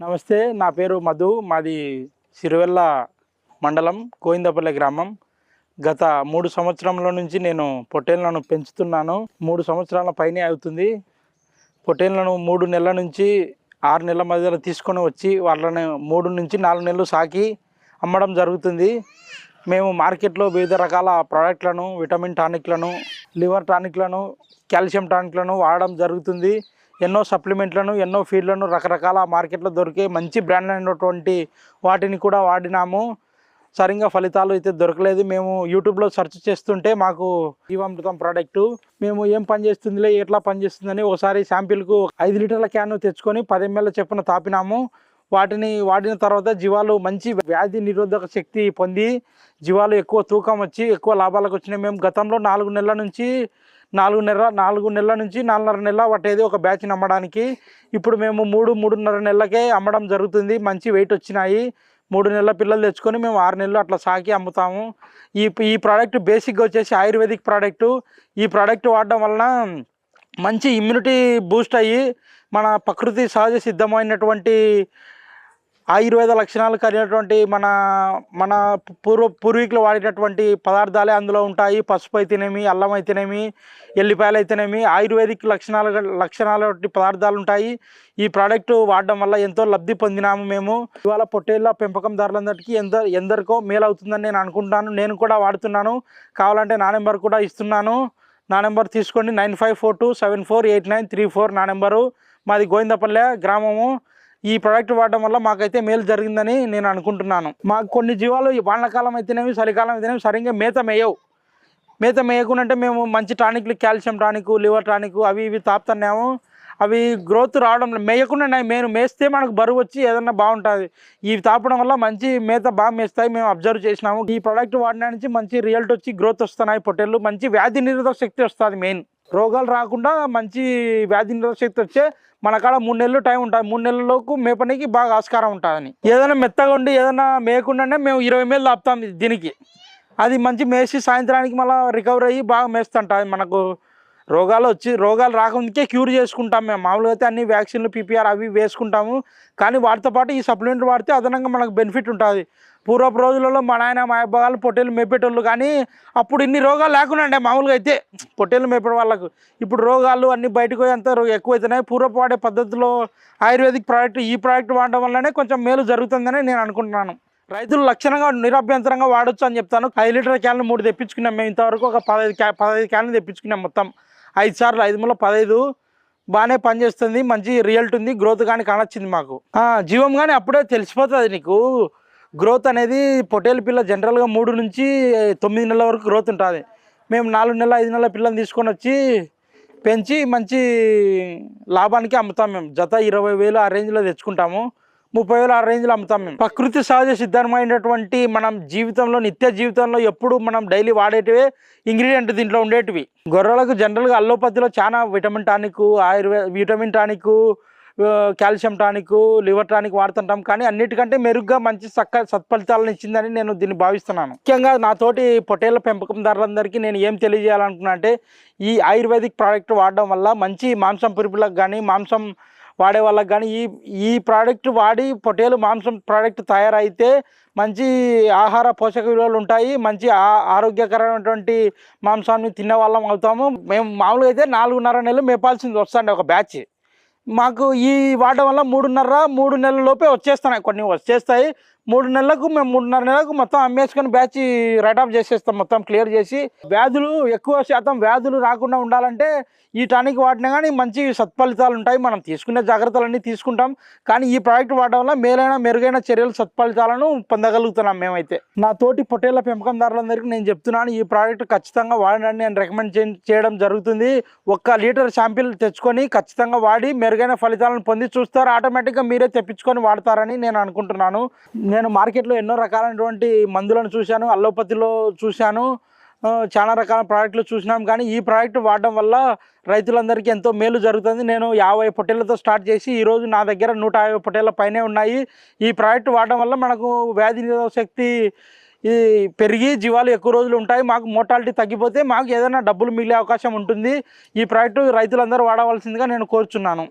నమస్తే నా పేరు మధు మాది సిరివెల్ల మండలం గోవిందపల్లి గ్రామం. గత మూడు సంవత్సరంలో నుంచి నేను పొట్టేళ్ళను పెంచుతున్నాను. మూడు సంవత్సరాల పైనే అవుతుంది. పొట్టేళ్ళను మూడు నెలల నుంచి ఆరు నెలల మధ్యలో తీసుకొని వచ్చి వాళ్ళని మూడు నుంచి నాలుగు నెలలు సాకి అమ్మడం జరుగుతుంది. మేము మార్కెట్లో వివిధ రకాల ప్రోడక్ట్లను విటమిన్ టానిక్లను లివర్ టానిక్లను కాల్షియం టానిక్లను వాడడం జరుగుతుంది. ఎన్నో సప్లిమెంట్లను ఎన్నో ఫీడ్లను రకరకాల మార్కెట్లో దొరికే మంచి బ్రాండ్ అయినటువంటి వాటిని కూడా వాడినాము. సరిగ్గా ఫలితాలు అయితే దొరకలేదు. మేము యూట్యూబ్లో సెర్చ్ చేస్తుంటే మాకు జీవామృతం ప్రోడక్టు మేము ఏం పని చేస్తుందిలే ఎట్లా పనిచేస్తుందని ఒకసారి శాంపిల్కు ఐదు లీటర్ల క్యాన్ తెచ్చుకొని పది ఎంఎల్ చెప్పున తాపినాము. వాటిని వాడిన తర్వాత జీవాలు మంచి వ్యాధి నిరోధక శక్తి పొంది జీవాలు ఎక్కువ తూకం వచ్చి ఎక్కువ లాభాలకు వచ్చినాయి. మేము గతంలో నాలుగు నెలల నుంచి నాలుగు నెలల నాలుగు నెలల నుంచి నాలుగున్నర నెలల పట్టేది ఒక బ్యాచ్ అమ్మడానికి. ఇప్పుడు మేము మూడు మూడున్నర నెలలకే అమ్మడం జరుగుతుంది. మంచి వెయిట్ వచ్చినాయి. మూడు నెలల పిల్లలు తెచ్చుకొని మేము ఆరు నెలలు అట్లా సాకి అమ్ముతాము. ఈ ఈ ప్రోడక్ట్ బేసిక్గా వచ్చేసి ఆయుర్వేదిక్ ప్రోడక్టు ఈ ప్రోడక్ట్ వాడడం వలన మంచి ఇమ్యూనిటీ బూస్ట్ అయ్యి మన ప్రకృతి సహజ సిద్ధమైనటువంటి ఆయుర్వేద లక్షణాలు కలిగినటువంటి మన మన పూర్వ పూర్వీకులు వాడినటువంటి పదార్థాలే అందులో ఉంటాయి. పసుపు అయితేనేమి అల్లం అయితేనేమి ఎల్లిపాయలు అయితేనేమి ఆయుర్వేదిక్ లక్షణాలు లక్షణాల పదార్థాలు ఉంటాయి. ఈ ప్రోడక్ట్ వాడడం వల్ల ఎంతో లబ్ధి పొందినాము మేము. ఇవాళ పొట్టేళ్ళ పెంపకందారులందరికీ ఎంత ఎందరికో మేలు అవుతుందని నేను అనుకుంటున్నాను. నేను కూడా వాడుతున్నాను. కావాలంటే నా నెంబర్ కూడా ఇస్తున్నాను. నా నెంబర్ తీసుకోండి. Nine five four two seven four eight nine three four నా నెంబరు. మాది గోవిందపల్లె గ్రామము. ఈ ప్రోడక్ట్ వాడడం వల్ల మాకైతే మేలు జరిగిందని నేను అనుకుంటున్నాను. మాకు కొన్ని జీవాలు ఈ వానాకాలం అయితేనేమి చలికాలం అయితేనేమి సరిగ్గా మేత మేయవు. మేత మేయకుండా అంటే మేము మంచి టానిక్లు కాల్షియం టానిక్ లివర్ టానిక్ అవి ఇవి తాపుతున్నాము. అవి గ్రోత్ రావడం మేయకుండా మేము మేస్తే మనకు బరువు వచ్చి ఏదన్నా బాగుంటుంది. ఇవి తాపడం వల్ల మంచి మేత బాగా మేస్తాయి మేము అబ్జర్వ్ చేసినాము. ఈ ప్రోడక్ట్ వాడిన నుంచి మంచి రిజల్ట్ వచ్చి గ్రోత్ వస్తున్నాయి. పొట్టెళ్ళు మంచి వ్యాధి నిరోధక శక్తి వస్తుంది మెయిన్. రోగాలు రాకుండా మంచి వ్యాధి నిరోధక శక్తి వచ్చే మన కాడ మూడు నెలలు టైం ఉంటుంది మూడు నెలలకు మేపనికి బాగా ఆస్కారం ఉంటుందని. ఏదైనా మెత్తగా ఉండి ఏదైనా మేయకుండానే మేము ఇరవై మేలు తాపుతాం దీనికి. అది మంచి మేసి సాయంత్రానికి మళ్ళీ రికవర్ అయ్యి బాగా మేస్తుంటుంది మనకు రోగాలు వచ్చి రోగాలు రాకముందుకే క్యూర్ చేసుకుంటాం మేము. మామూలుగా అయితే అన్ని వ్యాక్సిన్లు పీపీఆర్ అవి వేసుకుంటాము. కానీ వాటితో పాటు ఈ సప్లిమెంట్ వాడితే అదనంగా మనకు బెనిఫిట్ ఉంటుంది. పూర్వపు రోజులలో మా నాయన మా అబ్బాయిలు పొట్టేలు మేపేటోళ్ళు కానీ అప్పుడు ఇన్ని రోగాలు లేకుండా మామూలుగా అయితే. పొట్టేలు మేపే వాళ్ళకు. ఇప్పుడు రోగాలు అన్ని బయటకు పోయి అంత ఎక్కువైతున్నాయి. పూర్వపు వాడే పద్ధతిలో ఆయుర్వేదిక్ ప్రోడక్ట్ ఈ ప్రోడక్ట్ వాడడం వల్లనే కొంచెం మేలు జరుగుతుందని నేను అనుకుంటున్నాను. రైతులు లక్షణంగా నిరభ్యంతరంగా వాడొచ్చు అని చెప్తాను. ఐదు లీటర్ క్యాన్లు మూడు తెప్పించుకున్నాం మేము ఇంతవరకు. ఒక పదహైదు క్యా పదహైదు క్యాన్లు తెప్పించుకున్నాం మొత్తం. ఐదు సార్లు ఐదు మూల పదహైదు. బాగానే పనిచేస్తుంది. మంచి రిజల్ట్ ఉంది. గ్రోత్ కానీ కానొచ్చింది మాకు. జీవం కానీ అప్పుడే తెలిసిపోతుంది నీకు. గ్రోత్ అనేది పొటేలు పిల్ల జనరల్గా మూడు నుంచి తొమ్మిది నెలల వరకు గ్రోత్ ఉంటుంది. మేము నాలుగు నెలల ఐదు నెలల పిల్లలు తీసుకొని వచ్చి పెంచి మంచి లాభానికి అమ్ముతాం మేము. జత ఇరవై వేలు ఆ రేంజ్లో తెచ్చుకుంటాము. ముప్పై వేలు ఆ రేంజ్లో అమ్ముతాం మేము. ప్రకృతి సహజ సిద్ధమైనటువంటి మనం జీవితంలో నిత్య జీవితంలో ఎప్పుడు మనం డైలీ వాడేటివే ఇంగ్రీడియంట్ దీంట్లో ఉండేటివి. గొర్రెలకు జనరల్గా అల్లోపతిలో చాలా vitamin tonic ayurveda vitamin tonic calcium tonic liver tonic వాడుతుంటాం. కానీ అన్నిటికంటే మెరుగ్గా మంచి సక్క సత్ఫలితాలను ఇచ్చిందని నేను దీన్ని భావిస్తున్నాను. ముఖ్యంగా నాతోటి పొటేళ్ళ పెంపకందారులందరికీ నేను ఏం తెలియజేయాలనుకున్నా అంటే ఈ ఆయుర్వేదిక్ ప్రోడక్ట్ వాడడం వల్ల మంచి మాంసం పురుపులకు కానీ మాంసం వాడే వాళ్ళకి కానీ ఈ ఈ ప్రోడక్ట్ వాడి పొటేలు మాంసం ప్రోడక్ట్ తయారైతే మంచి ఆహార పోషక విలువలు ఉంటాయి. మంచి ఆ- ఆరోగ్యకరమైనటువంటి మాంసాన్ని తినే వాళ్ళం అవుతాము. మేము మామూలుగా అయితే నాలుగున్నర నెలలు మేపాల్సింది వస్తుంది ఒక బ్యాచ్. మాకు ఈ వాడడం వల్ల మూడున్నర మూడు నెలల లోపే వచ్చేస్తున్నాయి. కొన్ని వచ్చేస్తాయి. మూడు నెలలకు మేము మూడున్నర నెలలకు మొత్తం అమ్మేసుకొని బ్యాచ్ రైట్ ఆఫ్ చేసేస్తాం మొత్తం క్లియర్ చేసి. వ్యాధులు ఎక్కువ శాతం వ్యాధులు రాకుండా ఉండాలంటే ఈ టానిక్ వాడినా కానీ మంచి సత్ఫలితాలు ఉంటాయి. మనం తీసుకునే జాగ్రత్తలన్నీ తీసుకుంటాం. కానీ ఈ ప్రోడక్ట్ వాడడం వల్ల మేలైన మెరుగైన చర్యలు సత్ఫలితాలను పొందగలుగుతున్నాం మేమైతే. నా తోటి పొట్టేళ్ళ పెంపకందారులందరికీ నేను చెప్తున్నాను ఈ ప్రోడక్ట్ ఖచ్చితంగా వాడండి నేను రికమెండ్ చేయడం జరుగుతుంది. ఒక్క లీటర్ షాంపిల్ తెచ్చుకొని ఖచ్చితంగా వాడి మెరుగైన ఫలితాలను పొంది చూస్తారు. ఆటోమేటిక్గా మీరే తెప్పించుకొని వాడతారని నేను అనుకుంటున్నాను. నేను మార్కెట్లో ఎన్నో రకాలైనటువంటి మందులను చూశాను అల్లోపతిలో చూశాను చాలా రకాల ప్రోడక్ట్లు చూసినాం. కానీ ఈ ప్రోడక్ట్ వాడడం వల్ల రైతులందరికీ ఎంతో మేలు జరుగుతుంది. నేను యాభై పొట్టేళ్ళతో స్టార్ట్ చేసి ఈరోజు నా దగ్గర నూట యాభై పొట్టేళ్ళ పైనే ఉన్నాయి. ఈ ప్రోడక్ట్ వాడడం వల్ల మనకు వ్యాధి నిరోధక శక్తి పెరిగి జీవాలు ఎక్కువ రోజులు ఉంటాయి. మాకు మోటాలిటీ తగ్గిపోతే మాకు ఏదైనా డబ్బులు మిగిలే అవకాశం ఉంటుంది. ఈ ప్రోడక్ట్ రైతులందరూ వాడవలసిందిగా నేను కోరుచున్నాను.